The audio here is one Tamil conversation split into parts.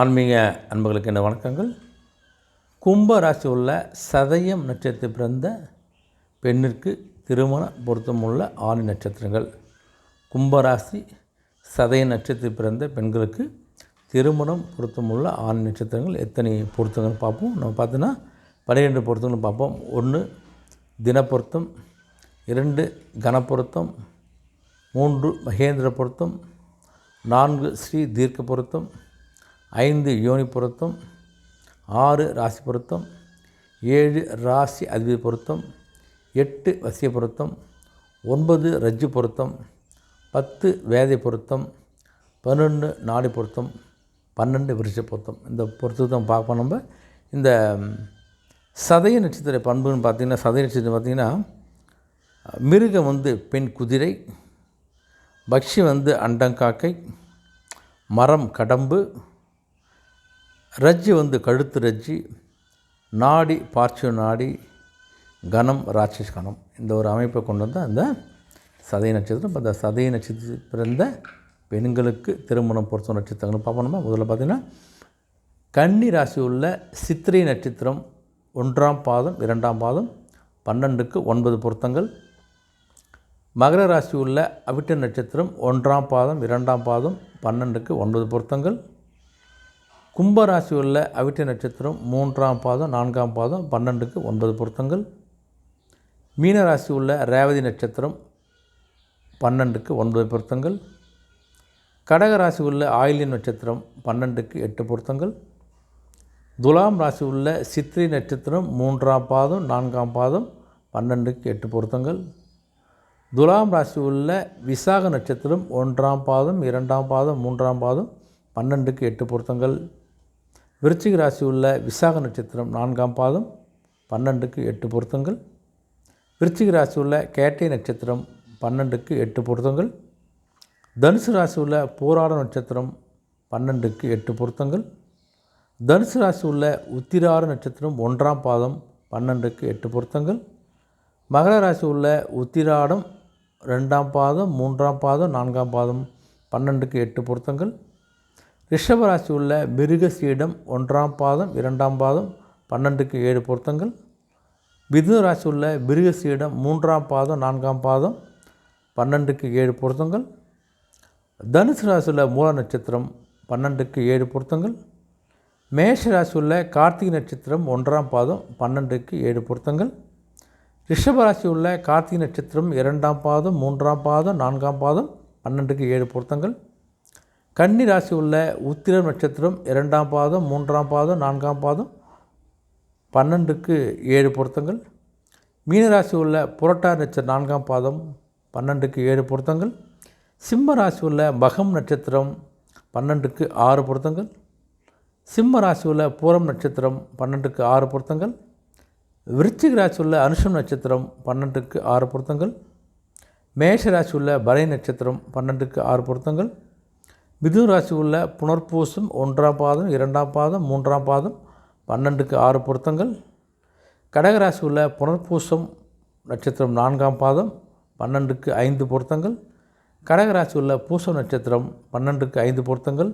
ஆன்மீக அன்புகளுக்கு என்ன வணக்கங்கள். கும்ப ராசி உள்ள சதயம் நட்சத்திரத்தில் பிறந்த பெண்ணிற்கு திருமண பொருத்தமுள்ள ஆணி நட்சத்திரங்கள். கும்பராசி சதய நட்சத்திரத்தில் பிறந்த பெண்களுக்கு திருமணம் பொருத்தமுள்ள ஆணி நட்சத்திரங்கள். எத்தனை பொருத்தங்கள் பார்ப்போம். நம்ம பார்த்தோன்னா பன்னிரெண்டு பொருத்தங்கள் பார்ப்போம். ஒன்று தினப்பொருத்தம். இரண்டு கணப்பொருத்தம் மூன்று மகேந்திர பொருத்தம். நான்கு ஸ்ரீ தீர்க்க பொருத்தம். ஐந்து யோனி பொருத்தம் ஆறு ராசி பொருத்தம் ஏழு ராசி அதிபதி பொருத்தம் எட்டு வசிய பொருத்தம் ஒன்பது ரஜ்ஜு பொருத்தம் பத்து வேதை பொருத்தம் பன்னெண்டு நாடி பொருத்தம் பன்னெண்டு விருஷ பொருத்தம். இந்த பொருத்தத்தை பார்ப்போம் நம்ம இந்த சதய நட்சத்திர பண்புன்னு பார்த்திங்கன்னா சதய நட்சத்திரம் பார்த்திங்கன்னா மிருகம் வந்து பெண் குதிரை பக்ஷி வந்து அண்டங்காக்கை மரம் கடம்பு ரஜ்ஜி வந்து கழுத்து ரஜ்ஜி நாடி பார்ச்சிவ நாடி கணம் ராட்சஸ் கணம் இந்த ஒரு அமைப்பை கொண்டு வந்து அந்த சதய நட்சத்திரம். இப்போ அந்த சதய நட்சத்திரத்தில் பிறந்த பெண்களுக்கு திருமணம் பொருத்த நட்சத்திரங்கள் பார்ப்போம்னா முதல்ல பார்த்திங்கன்னா கன்னி ராசி உள்ள சித்திரை நட்சத்திரம் ஒன்றாம் பாதம் இரண்டாம் பாதம் பன்னெண்டுக்கு ஒன்பது பொருத்தங்கள். மகர ராசி உள்ள அவிட்ட நட்சத்திரம் ஒன்றாம் பாதம் இரண்டாம் பாதம் பன்னெண்டுக்கு ஒன்பது பொருத்தங்கள். கும்பராசி உள்ள அவிட்ட நட்சத்திரம் மூன்றாம் பாதம் நான்காம் பாதம் பன்னெண்டுக்கு ஒன்பது பொருத்தங்கள். மீனராசி உள்ள ரேவதி நட்சத்திரம் பன்னெண்டுக்கு ஒன்பது பொருத்தங்கள். கடக ராசி உள்ள ஆயிலி நட்சத்திரம் பன்னெண்டுக்கு எட்டு பொருத்தங்கள். துலாம் ராசி உள்ள சித்திரை நட்சத்திரம் மூன்றாம் பாதம் நான்காம் பாதம் பன்னெண்டுக்கு எட்டு பொருத்தங்கள். துலாம் ராசி உள்ள விசாக நட்சத்திரம் ஒன்றாம் பாதம் இரண்டாம் பாதம் மூன்றாம் பாதம் பன்னெண்டுக்கு எட்டு பொருத்தங்கள். விருச்சிக ராசி உள்ள விசாக நட்சத்திரம் நான்காம் பாதம் பன்னெண்டுக்கு எட்டு பொருத்தங்கள். விருச்சிக ராசி உள்ள கேட்டை நட்சத்திரம் பன்னெண்டுக்கு எட்டு பொருத்தங்கள். தனுசு ராசி உள்ள போராட நட்சத்திரம் பன்னெண்டுக்கு எட்டு பொருத்தங்கள். தனுசு ராசி உள்ள உத்திராட நட்சத்திரம் ஒன்றாம் பாதம் பன்னெண்டுக்கு எட்டு பொருத்தங்கள். மகர ராசி உள்ள உத்திராடம் ரெண்டாம் பாதம் மூன்றாம் பாதம் நான்காம் பாதம் பன்னெண்டுக்கு எட்டு பொருத்தங்கள். ரிஷபராசி உள்ள மிருகசீடம் ஒன்றாம் பாதம் இரண்டாம் பாதம் பன்னெண்டுக்கு ஏழு பொருத்தங்கள். மிதுன ராசி உள்ள மிருகசீடம் மூன்றாம் பாதம் நான்காம் பாதம் பன்னெண்டுக்கு ஏழு பொருத்தங்கள். தனுசு ராசி உள்ள மூல நட்சத்திரம் பன்னெண்டுக்கு ஏழு பொருத்தங்கள். மேஷ ராசி உள்ள கார்த்திகை நட்சத்திரம் ஒன்றாம் பாதம் பன்னெண்டுக்கு ஏழு பொருத்தங்கள். ரிஷபராசி உள்ள கார்த்திகை நட்சத்திரம் இரண்டாம் பாதம் மூன்றாம் பாதம் நான்காம் பாதம் பன்னெண்டுக்கு ஏழு பொருத்தங்கள். கன்னி ராசி உள்ள உத்திரம் நட்சத்திரம் இரண்டாம் பாதம் மூன்றாம் பாதம் நான்காம் பாதம் பன்னெண்டுக்கு ஏழு பொருத்தங்கள். மீனராசி உள்ள புரட்டார் நட்சத்திரம் நான்காம் பாதம் பன்னெண்டுக்கு ஏழு பொருத்தங்கள். சிம்ம ராசி உள்ள மகம் நட்சத்திரம் பன்னெண்டுக்கு ஆறு பொருத்தங்கள். சிம்ம ராசி உள்ள பூரம் நட்சத்திரம் பன்னெண்டுக்கு ஆறு பொருத்தங்கள். விருச்சிக ராசி உள்ள அனுஷம் நட்சத்திரம் பன்னெண்டுக்கு ஆறு பொருத்தங்கள். மேஷ ராசி உள்ள பரை நட்சத்திரம் பன்னெண்டுக்கு ஆறு பொருத்தங்கள். மிதுன ராசி உள்ள புனர்பூசம் ஒன்றாம் பாதம் இரண்டாம் பாதம் மூன்றாம் பாதம் பன்னெண்டுக்கு ஆறு பொருத்தங்கள். கடகராசி உள்ள புனர்பூசம் நட்சத்திரம் நான்காம் பாதம் பன்னெண்டுக்கு ஐந்து பொருத்தங்கள். கடகராசி உள்ள பூசம் நட்சத்திரம் பன்னெண்டுக்கு ஐந்து பொருத்தங்கள்.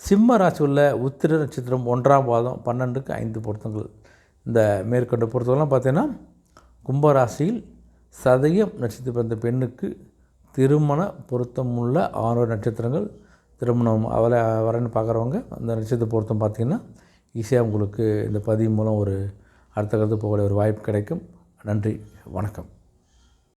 சிம்ம ராசி உள்ள உத்திர நட்சத்திரம் ஒன்றாம் பாதம் பன்னெண்டுக்கு ஐந்து பொருத்தங்கள். இந்த மேற்கொண்ட பொருத்தங்கள்லாம் பார்த்தீங்கன்னா கும்பராசியில் சதயம் நட்சத்திரம் பிறந்த பெண்ணுக்கு திருமண பொருத்தமுள்ள ஆறு நட்சத்திரங்கள். திருமணம் அவளை வரன்னு பார்க்குறவங்க அந்த நிச்சயத்தை பொருத்தம் பார்த்திங்கன்னா ஈஸியாக உங்களுக்கு இந்த பதிவு மூலம் ஒரு அடுத்த கருத்து போகக்கூடிய ஒரு வாய்ப்பு கிடைக்கும். நன்றி வணக்கம்.